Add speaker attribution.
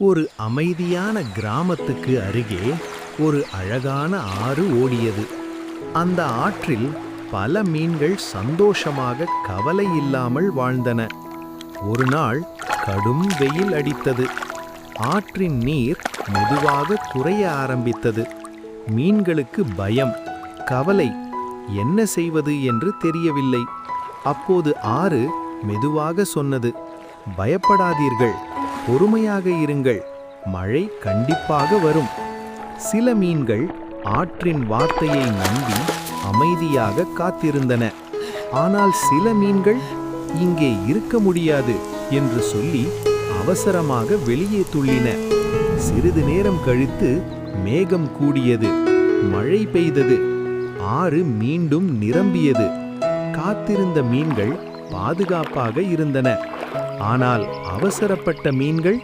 Speaker 1: ஒரு அமைதியான கிராமத்துக்கு அருகே ஒரு அழகான ஆறு ஓடியது. அந்த ஆற்றில் பல மீன்கள் சந்தோஷமாக கவலை இல்லாமல் வாழ்ந்தன. ஒரு நாள் கடும் வெயில் அடித்தது. ஆற்றின் நீர் மெதுவாக குறைய ஆரம்பித்தது. மீன்களுக்கு பயம் கவலை என்ன செய்வது என்று தெரியவில்லை. அப்போது ஆறு மெதுவாக சொன்னது பயப்படாதீர்கள். பொறுமையாக இருங்கள். மழை கண்டிப்பாக வரும். சில மீன்கள் ஆற்றின் வார்த்தையை நம்பி அமைதியாக காத்திருந்தன. ஆனால் சில மீன்கள் இங்கே இருக்க முடியாது என்று சொல்லி அவசரமாக வெளியே துள்ளின. சிறிது நேரம் கழித்து மேகம் கூடியது. மழை பெய்தது. ஆறு மீண்டும் நிரம்பியது. காத்திருந்த மீன்கள் பாதுகாப்பாக இருந்தன. ஆனால் அவசரப்பட்ட மீன்கள்